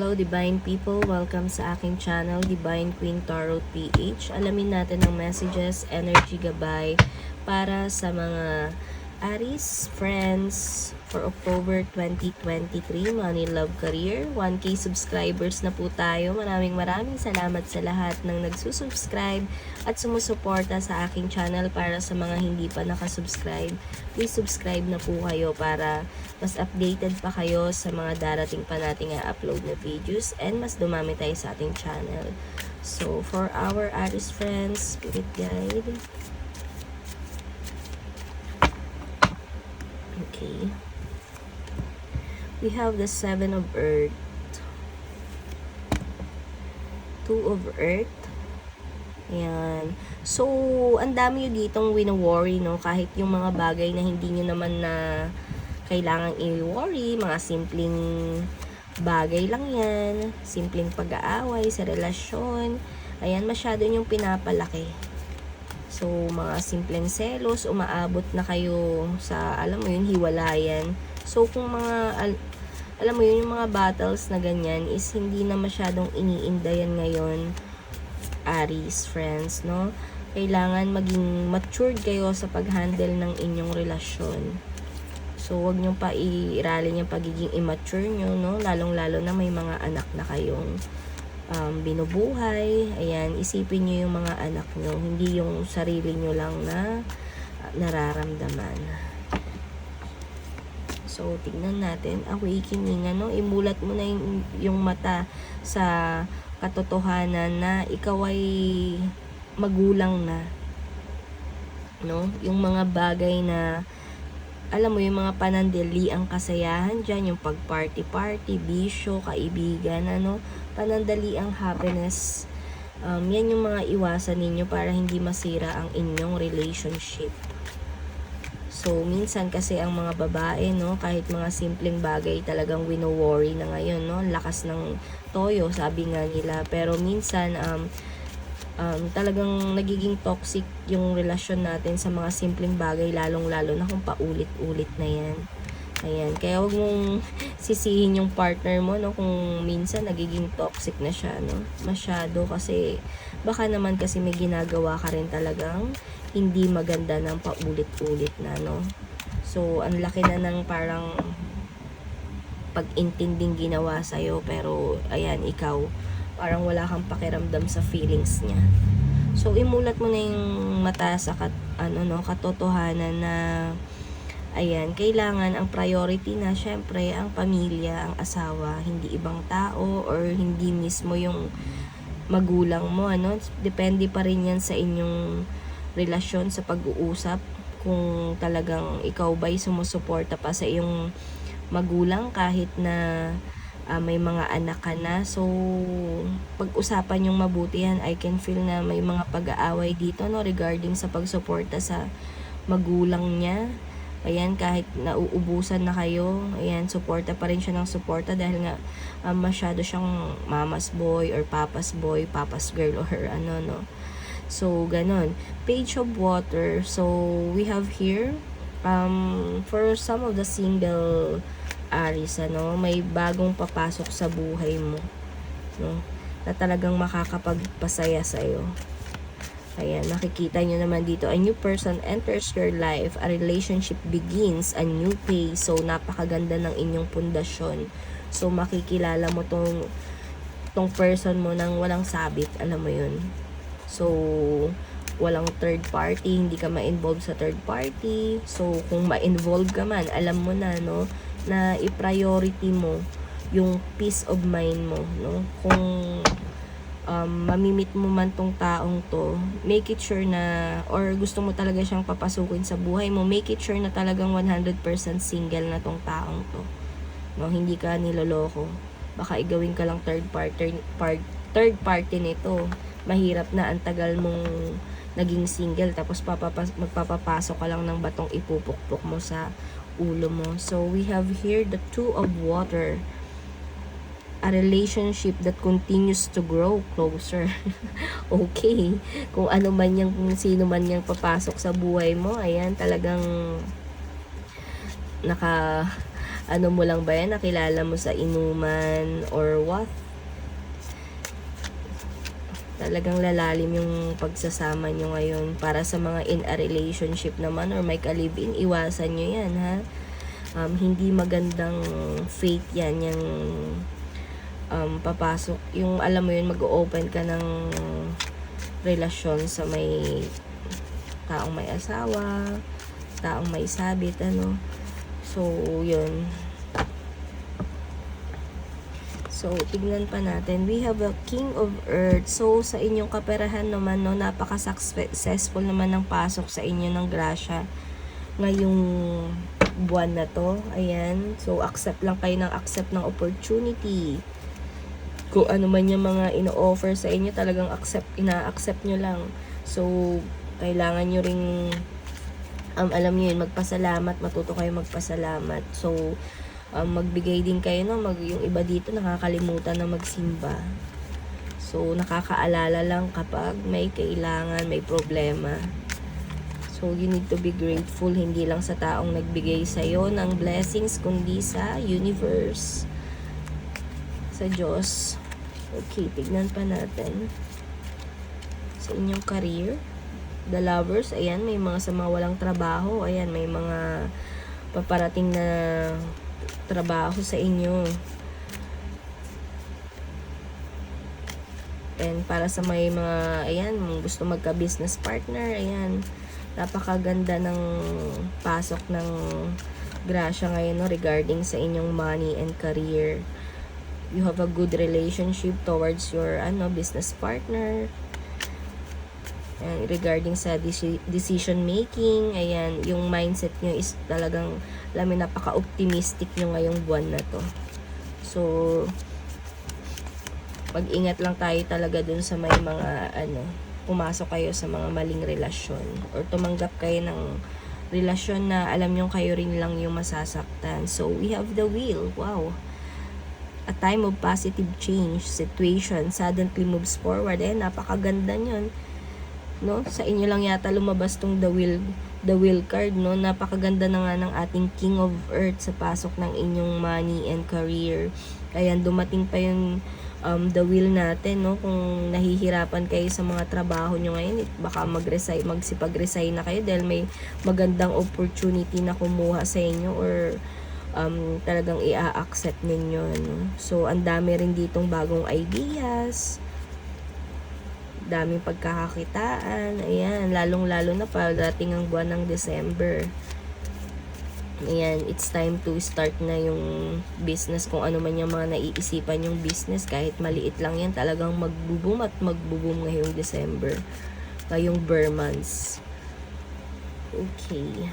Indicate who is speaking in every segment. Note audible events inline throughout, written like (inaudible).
Speaker 1: Hello Divine People, welcome sa aking channel Divine Queen Tarot PH. Alamin natin ang messages, energy gabay para sa mga Aries, friends for October 2023, Money, Love, Career. 1K subscribers na po tayo. Maraming maraming salamat sa lahat ng nagsusubscribe at sumusuporta sa aking channel para sa mga hindi pa nakasubscribe. Please subscribe na po kayo para mas updated pa kayo sa mga darating pa nating i-upload na videos and mas dumami tayo sa ating channel. So, for our Aries friends, spirit guide. Okay. We have the Seven of Earth. Two of Earth. Ayan. So, ang dami nyo ditong wino-worry, no? Kahit yung mga bagay na hindi nyo naman na kailangan i-worry, mga simpleng bagay lang yan, simpleng pag-aaway sa relasyon, ayan, masyado yung pinapalaki. So, mga simpleng selos, umaabot na kayo sa, alam mo yun, hiwalayan. So, kung mga, al- alam mo yun, yung mga battles na ganyan is hindi na masyadong iniindayan ngayon, Aries, friends, no? Kailangan maging matured kayo sa pag-handle ng inyong relasyon. So, wag nyo pa i-rally yung pagiging immature nyo, no? Lalong-lalo na may mga anak na kayong um, binubuhay. Ayan, isipin nyo yung mga anak nyo, hindi yung sarili nyo lang na uh, nararamdaman. So, tignan natin, awakening, ano, imulat mo na yung, yung mata sa katotohanan na ikaw ay magulang na. No? Yung mga bagay na alam mo yung mga panandali ang kasayahan dyan, yung pag-party-party, bisyo, kaibigan, ano, panandali ang happiness. Um, yan yung mga iwasan ninyo para hindi masira ang inyong relationship. So, minsan kasi ang mga babae, no, kahit mga simpleng bagay talagang wino-worry na ngayon, no, lakas ng toyo, sabi nga nila. Pero minsan, um, um, talagang nagiging toxic yung relasyon natin sa mga simpleng bagay, lalong-lalo na kung paulit-ulit na yan. Ayan, kaya wag mong (laughs) sisihin yung partner mo, no, kung minsan nagiging toxic na siya, no, masyado, kasi baka naman kasi may ginagawa ka rin talagang hindi maganda ng paulit-ulit na, no. So, ang laki na ng parang pag-intinding ginawa sa'yo, pero, ayan, ikaw, parang wala kang pakiramdam sa feelings niya. So, imulat mo na yung mata sa kat, ano, no, katotohanan na ayan, kailangan ang priority na syempre ang pamilya, ang asawa, hindi ibang tao or hindi mismo yung magulang mo, ano? Depende pa rin yan sa inyong relasyon sa pag-uusap kung talagang ikaw ba'y sumusuporta pa sa iyong magulang kahit na ah, may mga anak ka na. So, pag-usapan yung mabuti yan, I can feel na may mga pag-aaway dito, no, regarding sa pagsuporta sa magulang niya. Ayan, kahit nauubusan na kayo, ayan, suporta pa rin siya ng suporta dahil nga ah, masyado siyang mama's boy or papa's boy, papa's girl or ano, no. So, ganon. Page of water. So, we have here, um, for some of the single Aries, ano, may bagong papasok sa buhay mo, no, na talagang makakapagpasaya sa'yo. Ayan, nakikita nyo naman dito, a new person enters your life, a relationship begins, a new phase. So, napakaganda ng inyong pundasyon. So, makikilala mo tong, tong person mo nang walang sabit, alam mo yun. So, walang third party, hindi ka ma-involve sa third party. So, kung ma-involve ka man, alam mo na, no, na i-priority mo yung peace of mind mo, no? Kung um, mamimit mo man tong taong to, make it sure na, or gusto mo talaga siyang papasukin sa buhay mo, make it sure na talagang 100% single na tong taong to. No, hindi ka niloloko. Baka igawin ka lang third party, part, third party nito. Mahirap na ang tagal mong naging single tapos papapas magpapapasok ka lang ng batong ipupukpok mo sa ulo mo. So we have here the two of water a relationship that continues to grow closer. (laughs) okay. Kung ano man yung, kung sino man yung papasok sa buhay mo, ayan, talagang naka, ano mo lang ba yan, nakilala mo sa inuman or what? Talagang lalalim yung pagsasama nyo ngayon. Para sa mga in a relationship naman or may kalibin, iwasan nyo yan ha. Um, hindi magandang fate yan, yung um, papasok. Yung alam mo yun, mag-open ka ng relasyon sa may taong may asawa, taong may sabit, ano. So, yun. So, tignan pa natin. We have a King of Earth. So, sa inyong kaperahan naman, no, napaka-successful naman ng pasok sa inyo ng grasya ngayong buwan na to. Ayan. So, accept lang kayo ng accept ng opportunity. Kung ano man yung mga ino-offer sa inyo, talagang accept, ina-accept nyo lang. So, kailangan nyo ring um, alam niyo yun, magpasalamat, matuto kayo magpasalamat. So, um, magbigay din kayo, no? Mag, yung iba dito nakakalimutan na magsimba. So, nakakaalala lang kapag may kailangan, may problema. So, you need to be grateful, hindi lang sa taong nagbigay sa'yo ng blessings, kundi sa universe, sa Diyos. Okay, tignan pa natin. Sa inyong career. The lovers, ayan, may mga sa mga walang trabaho. Ayan, may mga paparating na trabaho sa inyo. And para sa may mga, ayan, gusto magka-business partner, ayan, napakaganda ng pasok ng grasya ngayon no, regarding sa inyong money and career. You have a good relationship towards your ano business partner. And regarding sa deci- decision making, ayan, yung mindset nyo is talagang, alam mo, napaka-optimistic nyo ngayong buwan na to. So, pag-ingat lang tayo talaga dun sa may mga, ano, pumasok kayo sa mga maling relasyon or tumanggap kayo ng relasyon na alam nyo kayo rin lang yung masasaktan. So, we have the wheel. Wow. A time of positive change. Situation suddenly moves forward. Eh, napakaganda nyon no? Sa inyo lang yata lumabas tong the will the will card no? Napakaganda na nga ng ating king of earth sa pasok ng inyong money and career. Kaya dumating pa yung um, the will natin no? Kung nahihirapan kayo sa mga trabaho nyo ngayon baka mag-resign magsipag-resign na kayo dahil may magandang opportunity na kumuha sa inyo or um, talagang i-accept ninyo no? so ang dami rin ditong bagong ideas daming pagkakakitaan. Ayan, lalong-lalo na pagdating ang buwan ng December. Ayan, it's time to start na yung business kung ano man yung mga naiisipan yung business kahit maliit lang yan talagang magbubum at magbubum ngayong December ngayong Burr months okay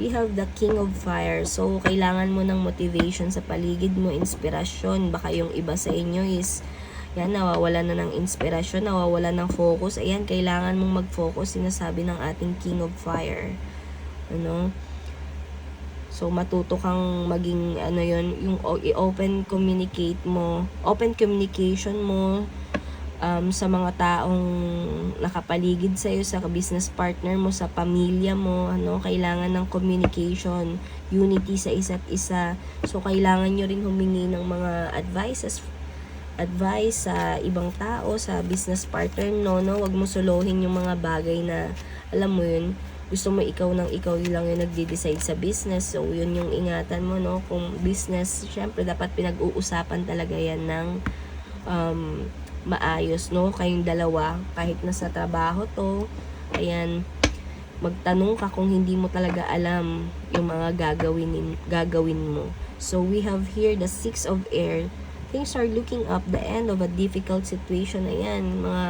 Speaker 1: we have the King of Fire so kailangan mo ng motivation sa paligid mo inspirasyon baka yung iba sa inyo is yan, nawawala na ng inspirasyon, nawawala ng focus. Ayan, kailangan mong mag-focus, sinasabi ng ating King of Fire. Ano? So, matuto kang maging, ano yon yung i-open communicate mo, open communication mo um, sa mga taong nakapaligid sa iyo, sa business partner mo, sa pamilya mo, ano, kailangan ng communication, unity sa isa't isa. So, kailangan nyo rin humingi ng mga advices advice sa ibang tao, sa business partner no, no, wag mo solohin yung mga bagay na, alam mo yun, gusto mo ikaw nang ikaw lang yung nagde-decide sa business. So, yun yung ingatan mo, no? Kung business, syempre, dapat pinag-uusapan talaga yan ng um, maayos, no? Kayong dalawa, kahit nasa trabaho to, ayan, magtanong ka kung hindi mo talaga alam yung mga gagawin, gagawin mo. So, we have here the Six of Air, things are looking up the end of a difficult situation na yan. Mga,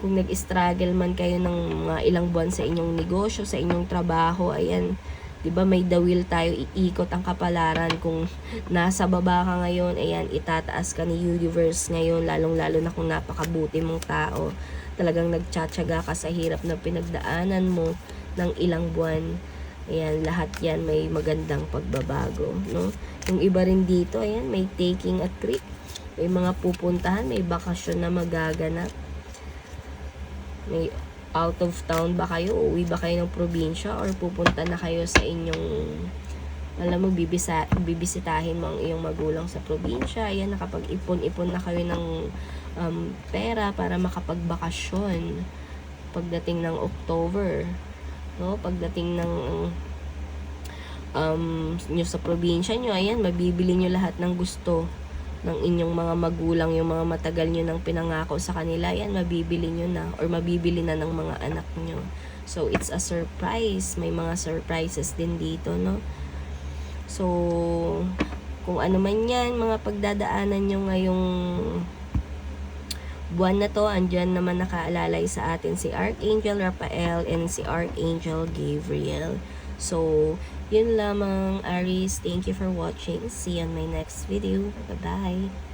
Speaker 1: kung nag-struggle man kayo ng mga ilang buwan sa inyong negosyo, sa inyong trabaho, ayan, 'di ba may will tayo iikot ang kapalaran kung nasa baba ka ngayon ayan itataas ka ni universe ngayon lalong lalo na kung napakabuti mong tao talagang nagtsatsaga ka sa hirap na pinagdaanan mo ng ilang buwan Ayan, lahat yan may magandang pagbabago, no? Yung iba rin dito, ayan, may taking a trip. May mga pupuntahan, may bakasyon na magaganap. May out of town ba kayo? Uwi ba kayo ng probinsya? Or pupunta na kayo sa inyong alam mo, bibisa, bibisitahin mo ang iyong magulang sa probinsya. Ayan, nakapag-ipon-ipon na kayo ng um, pera para makapagbakasyon pagdating ng October. No? Pagdating ng um, nyo sa probinsya nyo, ayan, mabibili nyo lahat ng gusto ng inyong mga magulang, yung mga matagal nyo nang pinangako sa kanila, yan, mabibili nyo na or mabibili na ng mga anak nyo. So, it's a surprise. May mga surprises din dito, no? So, kung ano man yan, mga pagdadaanan nyo ngayong buwan na to, andyan naman nakaalalay sa atin si Archangel Raphael and si Archangel Gabriel. So, yun lamang, Aries. Thank you for watching. See you on my next video. Bye-bye.